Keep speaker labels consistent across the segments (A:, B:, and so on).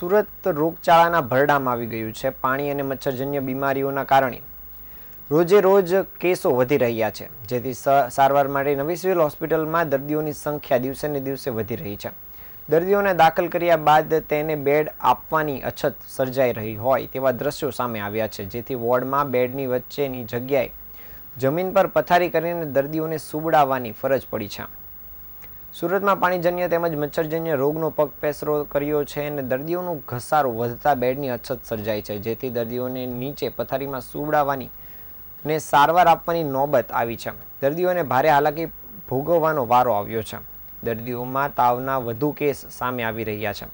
A: સુરત રોગચાળાના ભરડામાં આવી ગયું છે. પાણી અને મચ્છરજન્ય બીમારીઓના કારણે રોજે રોજ કેસો વધી રહ્યા છે. જેથી સારવાર માટે નવી સિવિલ હોસ્પિટલમાં દર્દીઓની સંખ્યા દિવસે ને દિવસે વધી રહી છે. દર્દીઓને દાખલ કર્યા બાદ તેને બેડ આપવાની અછત સર્જાઈ રહી હોય તેવા દ્રશ્યો સામે આવ્યા છે. જેથી વોર્ડમાં બેડની વચ્ચેની જગ્યાએ જમીન પર પથારી કરીને દર્દીઓને સુવડાવવાની ફરજ પડી છે. સુરતમાં પાણીજન્ય તેમજ મચ્છરજન્ય રોગનો પગ પેસરો કર્યો છે અને દર્દીઓનો ઘસારો વધતા બેડની અછત સર્જાઈ છે, જેથી દર્દીઓને નીચે પથારીમાં સુવડાવવાની ને સારવાર આપવાની નોબત આવી છે. દર્દીઓને ભારે હાલાકી ભોગવવાનો વારો આવ્યો છે. દર્દીઓમાં તાવના વધુ કેસ સામે આવી રહ્યા છે.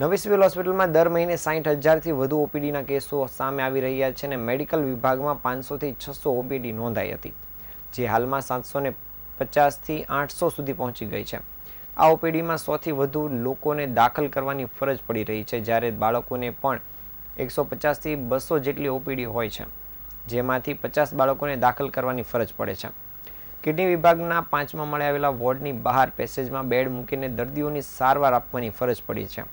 A: નવી સિવિલ હોસ્પિટલમાં દર મહિને સાઠ હજારથી વધુ ઓપીડીના કેસો સામે આવી રહ્યા છે અને મેડિકલ વિભાગમાં પાંચસોથી છસો ઓપીડી નોંધાઈ હતી. જે હાલમાં સાતસો ને પચાસથી આઠસો સુધી પહોંચી ગઈ છે. આ ઓપીડીમાં સૌથી વધુ લોકોને દાખલ કરવાની ફરજ પડી રહી છે, જ્યારે બાળકોને પણ એકસો પચાસથી બસો જેટલી ઓપીડી હોય છે, જેમાંથી પચાસ બાળકોને દાખલ કરવાની ફરજ પડે છે. કિડની વિભાગના પાંચમા મળે આવેલા વોર્ડની બહાર પેસેજમાં બેડ મૂકીને દર્દીઓની સારવાર આપવાની ફરજ પડી છે.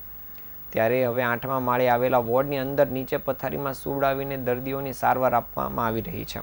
A: ત્યારે હવે આઠમા માળે આવેલા વોર્ડની અંદર નીચે પથારીમાં સુવડાવીને દર્દીઓની સારવાર આપવામાં આવી રહી છે.